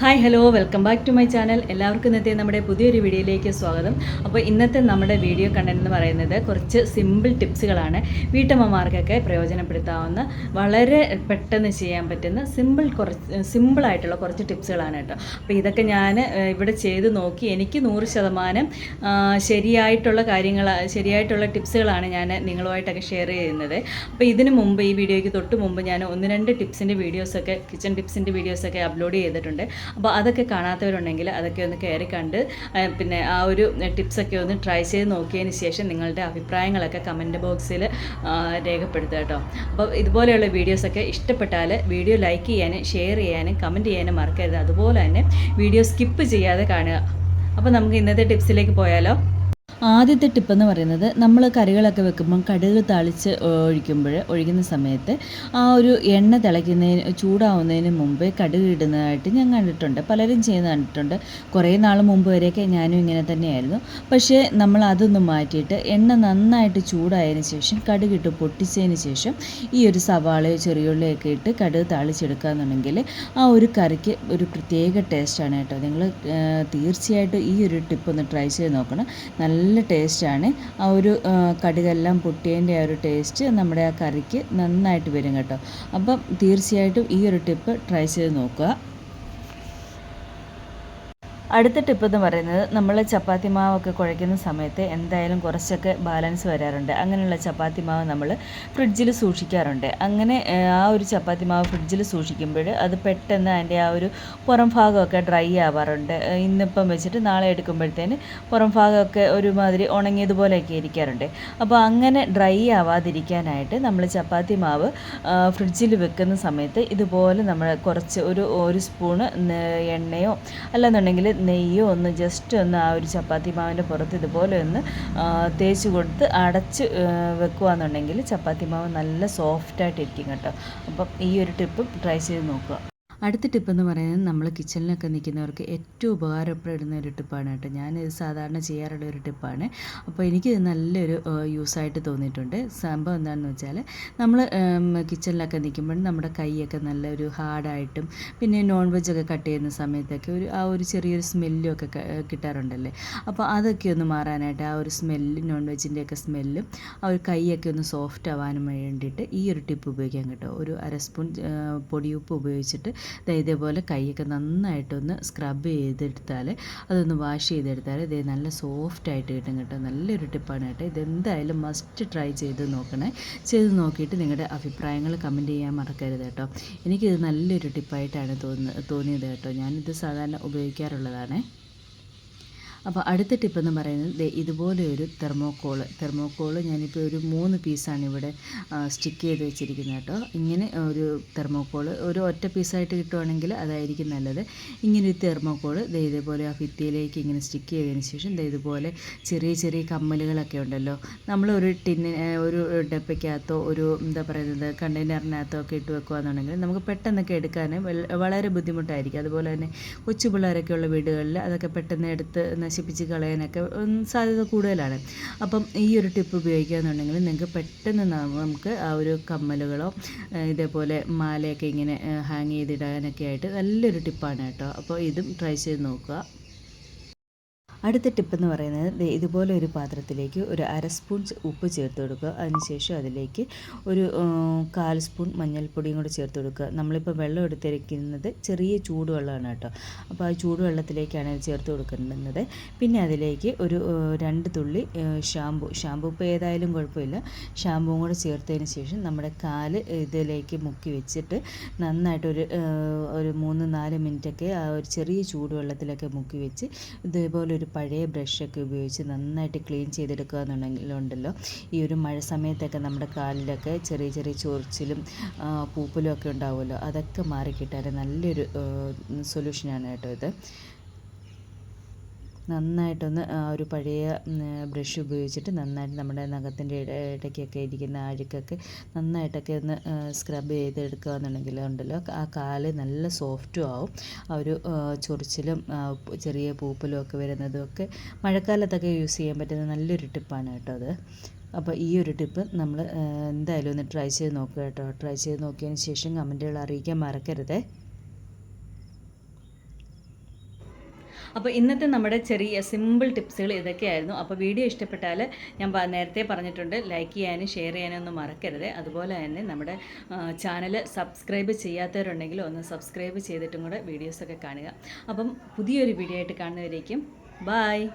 Hi hello welcome back to my channel എല്ലാവർക്കും ഇന്നത്തെ നമ്മുടെ പുതിയൊരു വീഡിയോയിലേക്ക് സ്വാഗതം. അപ്പോൾ ഇന്നത്തെ നമ്മുടെ വീഡിയോ കണ്ടന്റ് എന്ന് പറയുന്നത് കുറച്ച് സിമ്പിൾ ടിപ്സുകളാണ് വീട്ടമ്മമാർക്കൊക്കെ പ്രയോജനപ്പെടുത്താവുന്ന വളരെ പെട്ടെന്ന് ചെയ്യാൻ പറ്റുന്ന സിമ്പിൾ കുറച്ച് സിമ്പിളായിട്ടുള്ള കുറച്ച് ടിപ്സുകളാണ് കേട്ടോ. അപ്പോൾ ഇതൊക്കെ ഞാൻ ഇവിടെ ചെയ്ത് നോക്കി എനിക്ക് നൂറ് ശതമാനം ശരിയായിട്ടുള്ള കാര്യങ്ങൾ ശരിയായിട്ടുള്ള ടിപ്സുകളാണ് ഞാൻ നിങ്ങളുമായിട്ടൊക്കെ ഷെയർ ചെയ്യുന്നത്. അപ്പോൾ ഇതിനു മുമ്പ് ഈ വീഡിയോയ്ക്ക് തൊട്ട് മുമ്പ് ഞാൻ ഒന്ന് രണ്ട് ടിപ്സിന്റെ വീഡിയോസൊക്കെ കിച്ചൺ ടിപ്സിന്റെ വീഡിയോസൊക്കെ അപ്ലോഡ് ചെയ്തിട്ടുണ്ട്. അപ്പോൾ അതൊക്കെ കാണാത്തവരുണ്ടെങ്കിൽ അതൊക്കെ ഒന്ന് കയറി കണ്ട് പിന്നെ ആ ഒരു ടിപ്സൊക്കെ ഒന്ന് ട്രൈ ചെയ്ത് നോക്കിയതിന് ശേഷം നിങ്ങളുടെ അഭിപ്രായങ്ങളൊക്കെ കമന്റ് ബോക്സിൽ രേഖപ്പെടുത്തുക കേട്ടോ. അപ്പോൾ ഇതുപോലെയുള്ള വീഡിയോസൊക്കെ ഇഷ്ടപ്പെട്ടാൽ വീഡിയോ ലൈക്ക് ചെയ്യാനും ഷെയർ ചെയ്യാനും കമന്റ് ചെയ്യാനും മറക്കരുത്. അതുപോലെ തന്നെ വീഡിയോ സ്കിപ്പ് ചെയ്യാതെ കാണുക. അപ്പോൾ നമുക്ക് ഇന്നത്തെ ടിപ്സിലേക്ക് പോയാലോ? ആദ്യത്തെ ടിപ്പ് എന്ന് പറയുന്നത് നമ്മൾ കറികളൊക്കെ വെക്കുമ്പം കടുക് തളിച്ച് ഒഴിക്കുമ്പോൾ ഒഴിക്കുന്ന സമയത്ത് ആ ഒരു എണ്ണ തിളയ്ക്കുന്നതിന് ചൂടാവുന്നതിന് മുമ്പേ കടുക് ഇടുന്നതായിട്ട് ഞാൻ കണ്ടിട്ടുണ്ട്. പലരും ചെയ്യുന്ന കണ്ടിട്ടുണ്ട്. കുറേ നാൾ മുമ്പ് വരെയൊക്കെ ഞാനും ഇങ്ങനെ തന്നെയായിരുന്നു. പക്ഷേ നമ്മൾ അതൊന്നും മാറ്റിയിട്ട് എണ്ണ നന്നായിട്ട് ചൂടായതിന് ശേഷം കടുക് ഇട്ട് പൊട്ടിച്ചതിന് ശേഷം ഈ ഒരു സവാളയോ ചെറിയുള്ളിയൊക്കെ ഇട്ട് കടുക് താളിച്ചെടുക്കുക എന്നുണ്ടെങ്കിൽ ആ ഒരു കറിക്ക് ഒരു പ്രത്യേക ടേസ്റ്റാണ് കേട്ടോ. നിങ്ങൾ തീർച്ചയായിട്ടും ഈ ഒരു ടിപ്പ് ഒന്ന് ട്രൈ ചെയ്ത് നോക്കണം. നല്ല ടേസ്റ്റാണ്. ആ ഒരു കടുകെല്ലാം പൊട്ടിയതിന്റെ ആ ഒരു ടേസ്റ്റ് നമ്മുടെ ആ കറിക്ക് നന്നായിട്ട് വരും കേട്ടോ. അപ്പം തീർച്ചയായിട്ടും ഈ ഒരു ടിപ്പ് ട്രൈ ചെയ്ത് നോക്കുക. അടുത്ത ടിപ്പ് എന്ന് പറയുന്നത് നമ്മൾ ചപ്പാത്തി മാവൊക്കെ കുഴയ്ക്കുന്ന സമയത്ത് എന്തായാലും കുറച്ചൊക്കെ ബാലൻസ് വരാറുണ്ട്. അങ്ങനെയുള്ള ചപ്പാത്തി മാവ് നമ്മൾ ഫ്രിഡ്ജിൽ സൂക്ഷിക്കാറുണ്ട്. അങ്ങനെ ആ ഒരു ചപ്പാത്തി മാവ് ഫ്രിഡ്ജിൽ സൂക്ഷിക്കുമ്പോൾ അത് പെട്ടെന്ന് അതിന്റെ ആ ഒരു പുറം ഭാഗമൊക്കെ ഡ്രൈ ആവാറുണ്ട്. ഇന്നിപ്പം വെച്ചിട്ട് നാളെ എടുക്കുമ്പോഴത്തേന് പുറം ഭാഗമൊക്കെ ഒരുമാതിരി ഉണങ്ങിയതുപോലെയൊക്കെ ഇരിക്കാറുണ്ട്. അപ്പോൾ അങ്ങനെ ഡ്രൈ ആവാതിരിക്കാനായിട്ട് നമ്മൾ ചപ്പാത്തി മാവ് ഫ്രിഡ്ജിൽ വെക്കുന്ന സമയത്ത് ഇതുപോലെ നമ്മൾ കുറച്ച് ഒരു ഒരു സ്പൂണ് എണ്ണയോ അല്ലെന്നുണ്ടെങ്കിൽ നെയ്യോ ഒന്ന് ജസ്റ്റ് ഒന്ന് ആ ഒരു ചപ്പാത്തി മാവിന്റെ പുറത്ത് ഇതുപോലെ ഒന്ന് തേച്ച് കൊടുത്ത് അടച്ച് വെക്കുകയാണെന്നുണ്ടെങ്കിൽ ചപ്പാത്തി മാവ് നല്ല സോഫ്റ്റായിട്ടിരിക്കും കേട്ടോ. അപ്പം ഈ ഒരു ട്രിപ്പ് ട്രൈ ചെയ്ത് നോക്കുക. അടുത്ത ടിപ്പ് എന്ന് പറയുന്നത് നമ്മൾ കിച്ചണിലൊക്കെ നിൽക്കുന്നവർക്ക് ഏറ്റവും ഉപകാരപ്പെടുന്ന ഒരു ടിപ്പാണ് കേട്ടോ. ഇത് സാധാരണ ചെയ്യാറുള്ള ഒരു ടിപ്പാണ് അപ്പോൾ എനിക്കിത് നല്ലൊരു യൂസായിട്ട് തോന്നിയിട്ടുണ്ട്. സംഭവം എന്താണെന്ന് വെച്ചാൽ നമ്മൾ കിച്ചണിലൊക്കെ നിൽക്കുമ്പോൾ നമ്മുടെ കൈയൊക്കെ നല്ലൊരു ഹാർഡായിട്ടും പിന്നെ നോൺ വെജ് ഒക്കെ കട്ട് ചെയ്യുന്ന സമയത്തൊക്കെ ഒരു ആ ഒരു ചെറിയൊരു സ്മെല്ലും ഒക്കെ കിട്ടാറുണ്ടല്ലേ? അപ്പോൾ അതൊക്കെ ഒന്ന് മാറാനായിട്ട് ആ ഒരു സ്മെല്ല് നോൺ വെജിന്റെ ഒക്കെ സ്മെല്ലും ആ ഒരു കൈയൊക്കെ ഒന്ന് സോഫ്റ്റ് ആവാനും വേണ്ടിയിട്ട് ഈ ഒരു ടിപ്പ് ഉപയോഗിക്കാൻ കേട്ടോ. ഒരു അര സ്പൂൺ പൊടിയുപ്പ് ഉപയോഗിച്ചിട്ട് ഇതേപോലെ കൈയൊക്കെ നന്നായിട്ടൊന്ന് സ്ക്രബ് ചെയ്തെടുത്താൽ അതൊന്ന് വാഷ് ചെയ്തെടുത്താൽ ഇത് നല്ല സോഫ്റ്റ് ആയിട്ട് കിട്ടും കേട്ടോ. നല്ലൊരു ടിപ്പാണ് കേട്ടോ. ഇതെന്തായാലും മസ്റ്റ് ട്രൈ ചെയ്ത് നോക്കണേ. ചെയ്ത് നോക്കിയിട്ട് നിങ്ങളുടെ അഭിപ്രായങ്ങൾ കമന്റ് ചെയ്യാൻ മറക്കരുത് കേട്ടോ. എനിക്കിത് നല്ലൊരു ടിപ്പായിട്ടാണ് തോന്നുന്നത് തോന്നിയത് കേട്ടോ. ഞാനിത് സാധാരണ ഉപയോഗിക്കാറുള്ളതാണ്. അപ്പോൾ അടുത്ത ടിപ്പ് എന്ന് പറയുന്നത് ഇതുപോലെ ഒരു തെർമോക്കോൾ തെർമോക്കോൾ ഞാനിപ്പോൾ ഒരു മൂന്ന് പീസാണ് ഇവിടെ സ്റ്റിക്ക് ചെയ്ത് വെച്ചിരിക്കുന്നത് കേട്ടോ. ഇങ്ങനെ ഒരു തെർമോക്കോൾ ഒരു ഒറ്റ പീസായിട്ട് കിട്ടുവാണെങ്കിൽ അതായിരിക്കും നല്ലത്. ഇങ്ങനെ ഒരു തെർമോക്കോൾ ദേ ഇതേപോലെ ആ ഭിത്തിയിലേക്ക് ഇങ്ങനെ സ്റ്റിക്ക് ചെയ്തതിന് ശേഷം ഇതുപോലെ ചെറിയ ചെറിയ കമ്മലുകളൊക്കെ ഉണ്ടല്ലോ. നമ്മൾ ഒരു ടിന്ന് ഒരു ഡപ്പയ്ക്കകത്തോ ഒരു എന്താ പറയുന്നത് കണ്ടെയ്നറിനകത്തോ ഒക്കെ ഇട്ട് വെക്കുകയാണെന്നുണ്ടെങ്കിൽ നമുക്ക് പെട്ടെന്നൊക്കെ എടുക്കാൻ വളരെ ബുദ്ധിമുട്ടായിരിക്കും. അതുപോലെ തന്നെ കൊച്ചു പിള്ളേരൊക്കെ ഉള്ള വീടുകളിൽ അതൊക്കെ പെട്ടെന്ന് എടുത്ത് നശിപ്പിച്ച് കളയാനൊക്കെ സാധ്യത കൂടുതലാണ്. അപ്പം ഈ ഒരു ടിപ്പ് ഉപയോഗിക്കുകയെന്നുണ്ടെങ്കിൽ നിങ്ങൾക്ക് പെട്ടെന്ന് നമുക്ക് ആ ഒരു കമ്മലുകളോ ഇതേപോലെ മാലയൊക്കെ ഇങ്ങനെ ഹാങ് ചെയ്തിടാനൊക്കെ ആയിട്ട് നല്ലൊരു ടിപ്പാണ് കേട്ടോ. അപ്പോൾ ഇതും ട്രൈ ചെയ്ത് നോക്കുക. അടുത്ത ടിപ്പ് എന്ന് പറയുന്നത് ഇതുപോലെ ഒരു പാത്രത്തിലേക്ക് ഒരു അര സ്പൂൺ ഉപ്പ് ചേർത്ത് കൊടുക്കുക. അതിനുശേഷം അതിലേക്ക് ഒരു കാൽ സ്പൂൺ മഞ്ഞൾപ്പൊടിയും കൂടി ചേർത്ത് കൊടുക്കുക. നമ്മളിപ്പോൾ വെള്ളം എടുത്തിരിക്കുന്നത് ചെറിയ ചൂടുവെള്ളമാണ് കേട്ടോ. അപ്പോൾ ആ ചൂടുവെള്ളത്തിലേക്കാണ് ഇത് ചേർത്ത് കൊടുക്കുന്നത് പിന്നെ അതിലേക്ക് ഒരു രണ്ട് തുള്ളി ഷാമ്പു. ഷാമ്പു ഇപ്പോൾ ഏതായാലും കുഴപ്പമില്ല. ഷാമ്പുവും കൂടെ ചേർത്തതിന് ശേഷം നമ്മുടെ കാൽ ഇതിലേക്ക് മുക്കി വെച്ചിട്ട് നന്നായിട്ടൊരു ഒരു മൂന്ന് നാല് മിനിറ്റൊക്കെ ആ ഒരു ചെറിയ ചൂടുവെള്ളത്തിലൊക്കെ മുക്കി വെച്ച് ഇതേപോലെ ഒരു പഴയ ബ്രഷൊക്കെ ഉപയോഗിച്ച് നന്നായിട്ട് ക്ലീൻ ചെയ്തെടുക്കുക എന്നുണ്ടെങ്കിലുണ്ടല്ലോ. ഈ ഒരു മഴ സമയത്തൊക്കെ നമ്മുടെ കാലിലൊക്കെ ചെറിയ ചെറിയ ചൊറിച്ചിലും പൂപ്പലും ഒക്കെ ഉണ്ടാവുമല്ലോ. അതൊക്കെ മാറിക്കിട്ടാൻ നല്ലൊരു സൊല്യൂഷനാണ് കേട്ടോ ഇത്. നന്നായിട്ടൊന്ന് ഒരു പഴയ ബ്രഷ് ഉപയോഗിച്ചിട്ട് നന്നായിട്ട് നമ്മുടെ നഖത്തിന്റെ ഇട ഇടയ്ക്കൊക്കെ ഇരിക്കുന്ന അഴുക്കൊക്കെ നന്നായിട്ടൊക്കെ ഒന്ന് സ്ക്രബ് ചെയ്തെടുക്കുക എന്നുണ്ടെങ്കിൽ ഉണ്ടല്ലോ. ആ കാൽ നല്ല സോഫ്റ്റും ആവും. ആ ഒരു ചൊറിച്ചിലും ചെറിയ പൂപ്പലും ഒക്കെ വരുന്നതും ഒക്കെ മഴക്കാലത്തൊക്കെ യൂസ് ചെയ്യാൻ പറ്റുന്ന നല്ലൊരു ടിപ്പാണ് കേട്ടോ അത്. അപ്പോൾ ഈ ഒരു ടിപ്പ് നമ്മൾ എന്തായാലും ഒന്ന് ട്രൈ ചെയ്ത് നോക്കുക കേട്ടോ. ട്രൈ ചെയ്ത് നോക്കിയതിന് ശേഷം കമന്റുകൾ അറിയിക്കാൻ മറക്കരുതേ. അപ്പോൾ ഇന്നത്തെ നമ്മുടെ ചെറിയ സിമ്പിൾ ടിപ്സുകൾ ഇതൊക്കെയായിരുന്നു. അപ്പോൾ വീഡിയോ ഇഷ്ടപ്പെട്ടാൽ ഞാൻ നേരത്തെ പറഞ്ഞിട്ടുണ്ട് ലൈക്ക് ചെയ്യാനും ഷെയർ ചെയ്യാനും ഒന്നും മറക്കരുത്. അതുപോലെ തന്നെ നമ്മുടെ ചാനൽ സബ്സ്ക്രൈബ് ചെയ്യാത്തവരുണ്ടെങ്കിൽ ഒന്ന് സബ്സ്ക്രൈബ് ചെയ്തിട്ടും കൂടെ വീഡിയോസൊക്കെ കാണുക. അപ്പം പുതിയൊരു വീഡിയോ ആയിട്ട് കാണുന്നവരേക്കും ബായ്